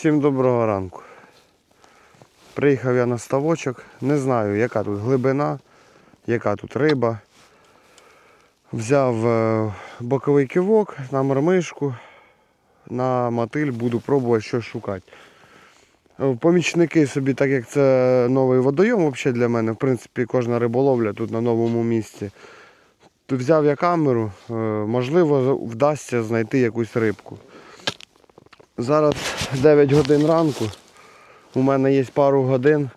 Всім доброго ранку. Приїхав я на ставочок. Не знаю, яка тут глибина, яка тут риба. Взяв е, боковий кивок на мармишку, на мотиль буду пробувати щось шукати. Е, Помічники собі, так як це новий водойом взагалі для мене, в принципі, кожна риболовля тут на новому місці. Взяв я камеру, е, можливо, вдасться знайти якусь рибку. Зараз 9 годин ранку. У мене є пару годин,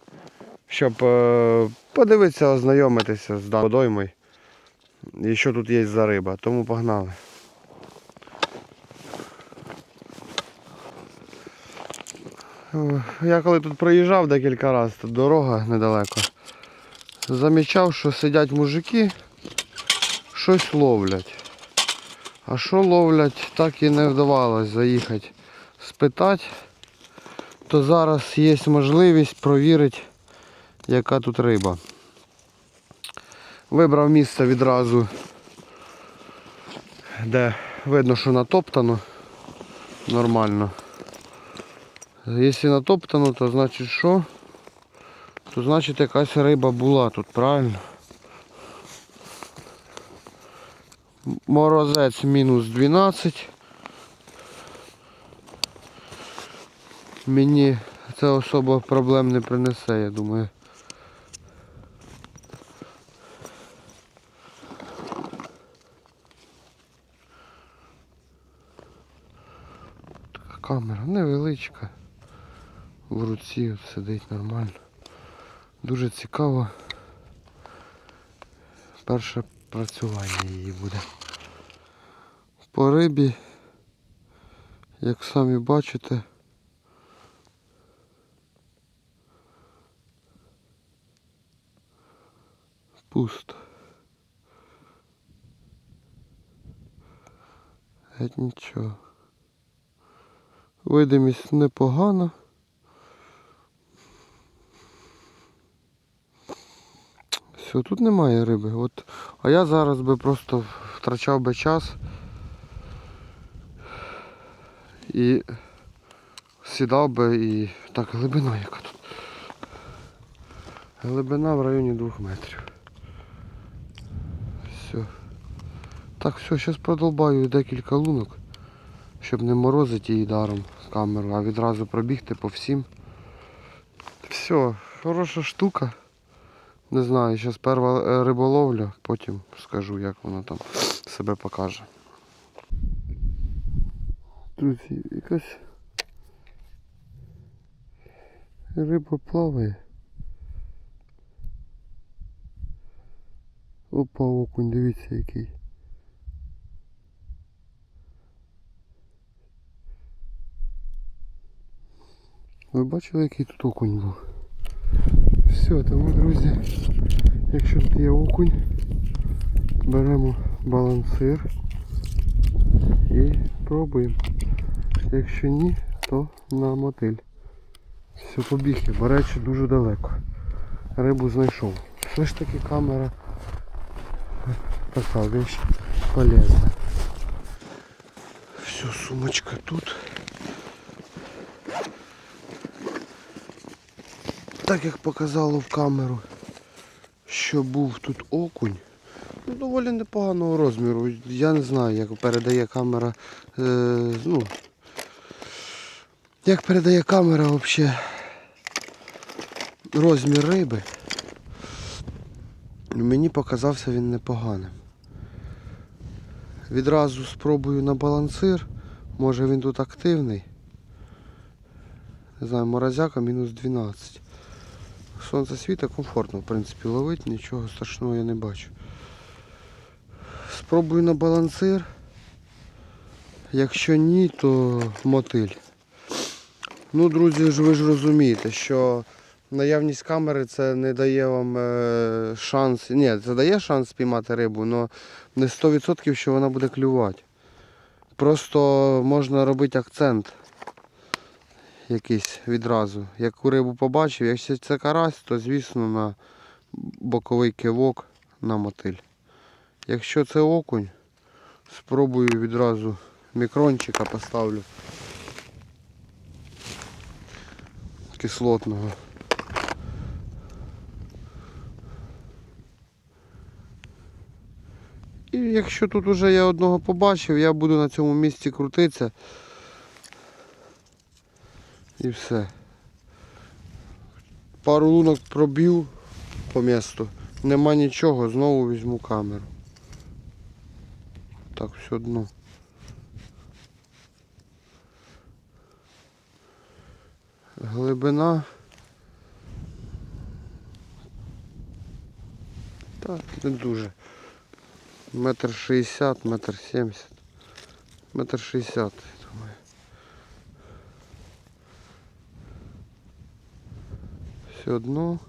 щоб е, подивитися, ознайомитися з даною водоймою. І що тут є за риба. Тому погнали. Е, Я коли тут проїжджав декілька разів, тут дорога недалеко. Замічав, що сидять мужики, щось ловлять. А що ловлять, так і не вдавалось заїхати спитати, то зараз є можливість провірити, яка тут риба. Вибрав місце відразу, де видно, що натоптано нормально. Якщо натоптано, то значить що? То значить якась риба була тут, правильно? Морозець мінус 12. Мені це особо проблем не принесе, я думаю. Така камера невеличка. В руці от сидить нормально. Дуже цікаво. Перше працювання її буде. По рибі, як самі бачите, пусто. Геть нічого. Видимість непогана. Все, тут немає риби. От, а я зараз би просто втрачав би час і сідав би і... Так, глибина яка тут. Глибина в районі двох метрів. Все. Так, все, зараз продолбаю декілька лунок, щоб не морозити її даром камеру, а відразу пробігти по всім. Все, хороша штука. Не знаю, зараз перша е, риболовля, потім скажу, як вона там себе покаже. Друзі, якась риба плаває. Опа, окунь, дивіться який. Ви бачили, який тут окунь був? Все, тому, друзі, якщо тут є окунь, беремо балансир і пробуємо. Якщо ні, то на мотиль. Все, побіг я, бо речі дуже далеко. Рибу знайшов. Все ж таки камера така вещь полезна. Все, сумочка тут. Так як показало в камеру, що був тут окунь, ну, доволі непоганого розміру. Я не знаю, як передає камера. Е, ну, як передає камера взагалі розмір риби. Мені показався він непоганим. Відразу спробую на балансир. Може він тут активний. Не знаю, морозяка мінус 12. Сонце світа комфортно, в принципі, ловить, нічого страшного я не бачу. Спробую на балансир. Якщо ні, то мотиль. Ну, друзі, ви ж розумієте, що наявність камери це не дає вам е, шанс. Ні, це дає шанс спіймати рибу, але не 100% що вона буде клювати. Просто можна робити акцент якийсь відразу. Яку рибу побачив, якщо це карась, то звісно на боковий кивок на мотиль. Якщо це окунь, спробую відразу мікрончика поставлю. кислотного. І якщо тут уже я одного побачив, я буду на цьому місці крутитися. І все. Пару лунок пробив по місту. Нема нічого, знову візьму камеру. Так, все одно. Глибина. Так, не дуже. Метр шістдесят, метр сімдесят. Метр шістдесят, думаю. Все одно.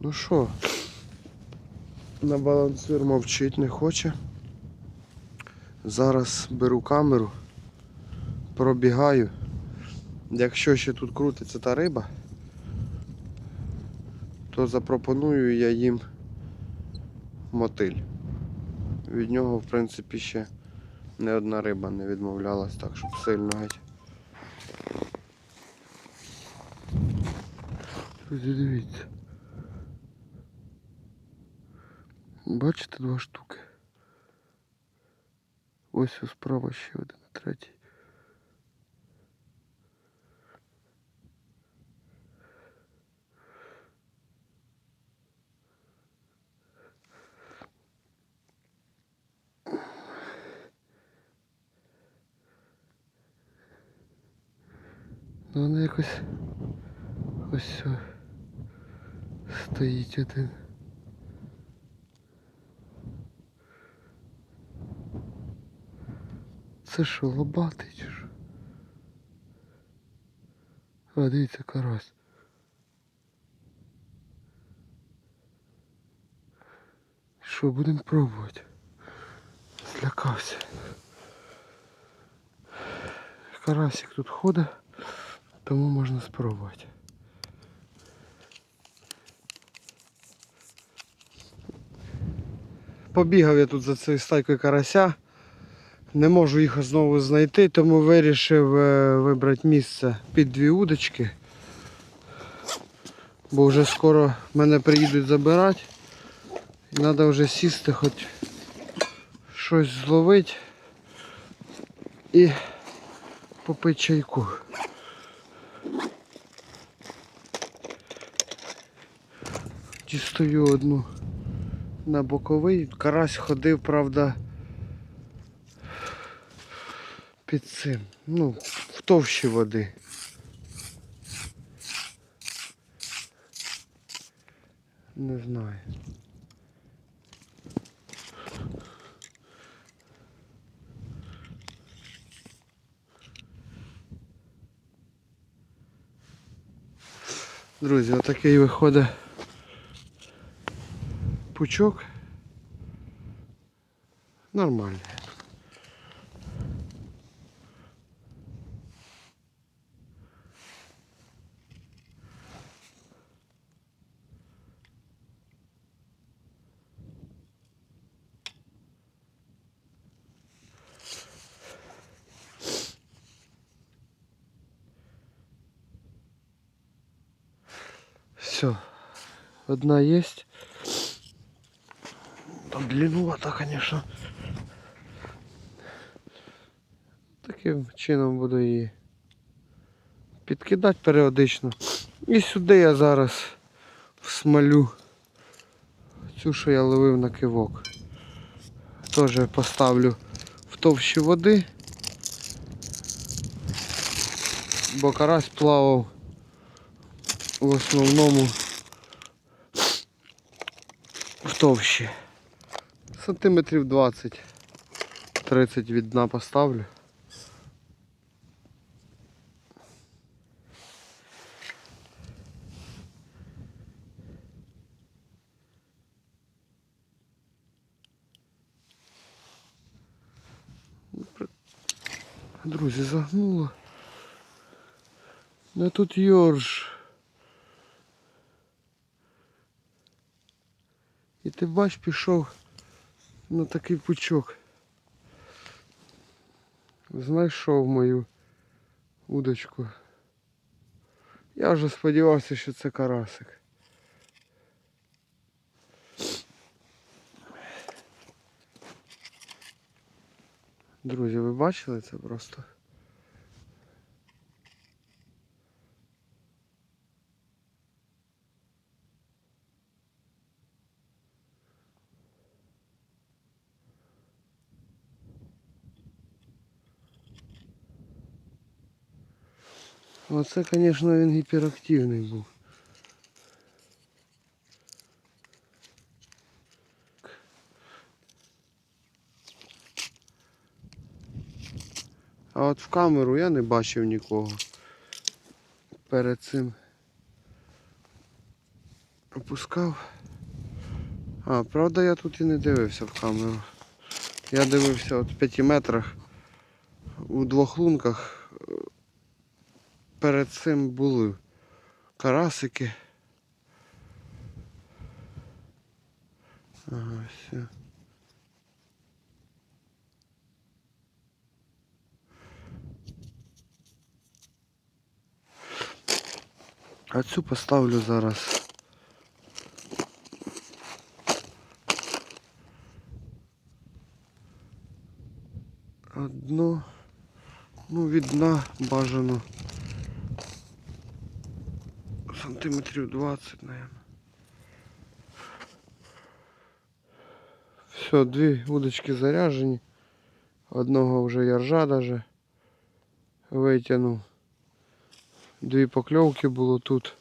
Ну що, на балансир мовчить не хоче. Зараз беру камеру, пробігаю. Якщо ще тут крутиться та риба, то запропоную я їм мотиль. Від нього, в принципі, ще не одна риба не відмовлялась, так щоб сильно геть. Друзі, дивіться. Бачите два штуки? Ось ось справа ще один, третій. Ну вони якось ось стоїть один. Це що, лобатий чи що? А, дивіться, карась. Що, будемо пробувати? Злякався. Карасик тут ходить, тому можна спробувати. Побігав я тут за цією стайкою карася. Не можу їх знову знайти, тому вирішив е, вибрати місце під дві удочки. Бо вже скоро мене приїдуть забирати. Треба вже сісти, хоч щось зловити і попити чайку. Дістаю одну на боковий. Карась ходив, правда. під цим. Ну, в товщі води. Не знаю. Друзі, отакий виходить пучок. Нормальний. Все. Одна есть. Длинновато, конечно. Таким чином буду її підкидати періодично. І сюди я зараз всмалю цю, що я ловив на кивок. Теж поставлю в товщі води. Бо карась плавав в основному в товщі сантиметрів 20-30 від дна поставлю. Друзі, загнуло. Да тут Йорж. І ти бач, пішов на такий пучок. Знайшов мою удочку. Я вже сподівався, що це карасик. Друзі, ви бачили це просто? Оце, звісно, він гіперактивний був. А от в камеру я не бачив нікого. Перед цим опускав. А, правда я тут і не дивився в камеру. Я дивився от в 5 метрах у двох лунках перед цим були карасики. Ага, все. А цю поставлю зараз. Одно, ну від дна бажано сантиметрів 20, наверное. Все, дві удочки заряжені. Одного вже яржа даже витягнув. Дві покльовки було тут.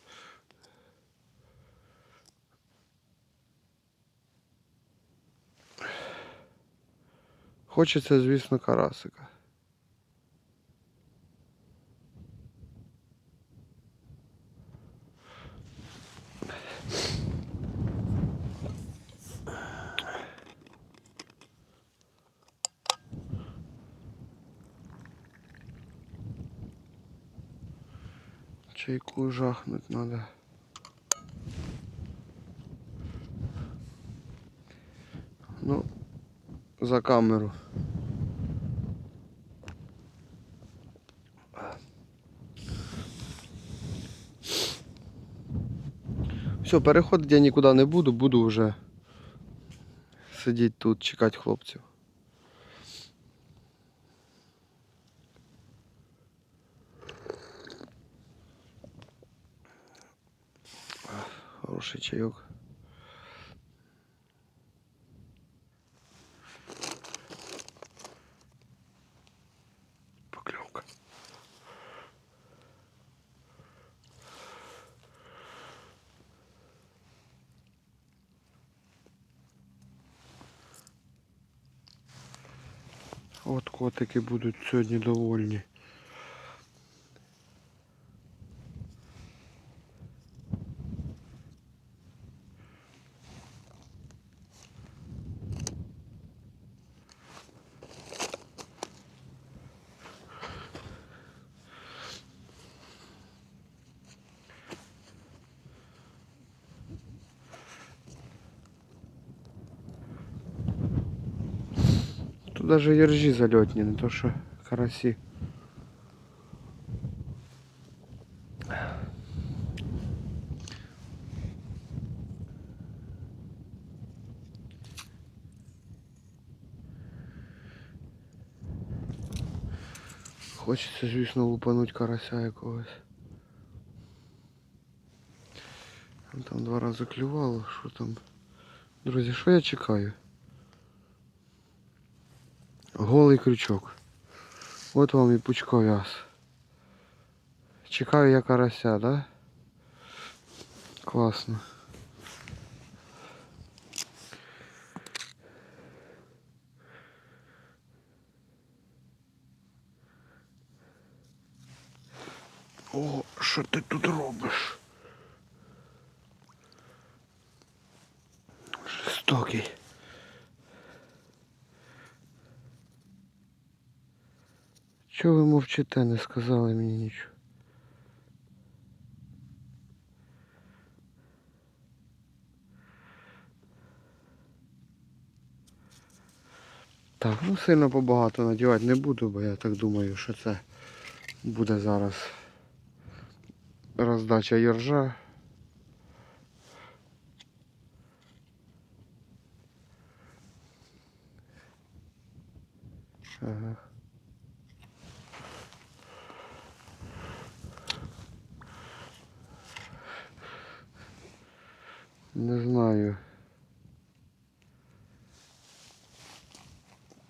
Хочеться, звісно, карасика. Чайку жахнуть надо. Ну, за камеру. Все, переходити я нікуди не буду, буду вже сидіти тут, чекати хлопців. Чайок. Поклевка. От котики будуть сьогодні довольні. даже ержи зальотні, не то що карасі. Хочеться, звісно, лупануть карася якогось. Там два рази клювало, що там. Друзі, що я чекаю? Голий крючок. От вам і пучковяз. Чекаю я карася, да? Класно. О, що ти тут робиш? Чого ви мовчите, не сказали мені нічого? Так, ну сильно побагато надівати не буду, бо я так думаю, що це буде зараз роздача іржа. Ага. Не знаю.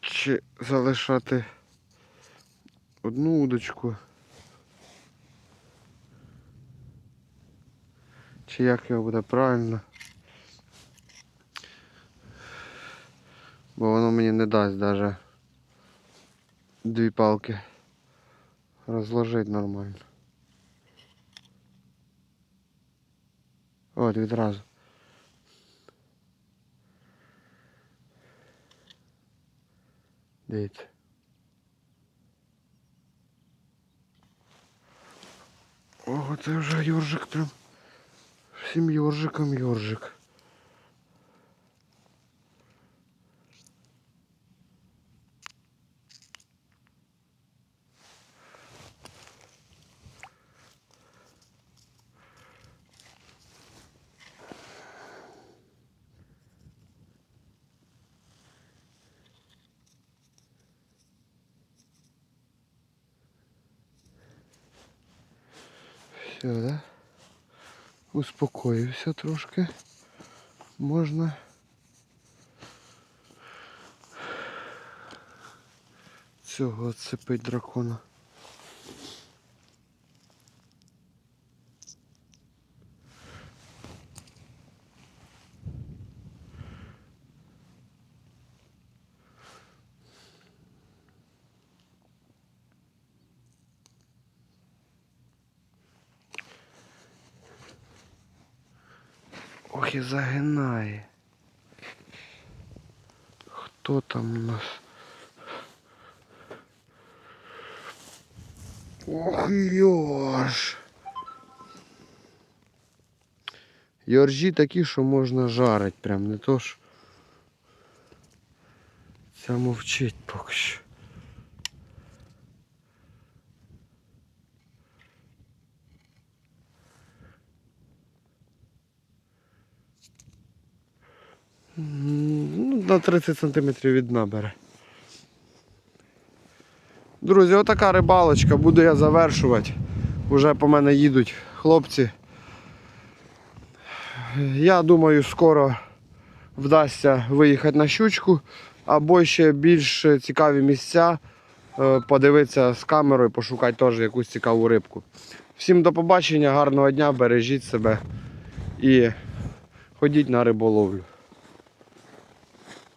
Чи залишати одну удочку. Чи як його буде правильно. Бо воно мені не дасть даже дві палки розложити нормально. От відразу. Дивіться. О, це вже Йоржик прям. Всім Йоржиком Йоржик. Все, да? Успокоївся трошки. Можна. Цього цепить дракона. Ох і загинає. Хто там у нас? Ох йош. Йоржі такі, що можна жарить, прям не то ж. Ця мовчить поки що. Ну, на 30 см від дна бере. Друзі, отака рибалочка, буду я завершувати. Уже по мене їдуть хлопці. Я думаю, скоро вдасться виїхати на щучку, або ще більш цікаві місця е, подивитися з камерою, пошукати теж якусь цікаву рибку. Всім до побачення, гарного дня, бережіть себе і ходіть на риболовлю.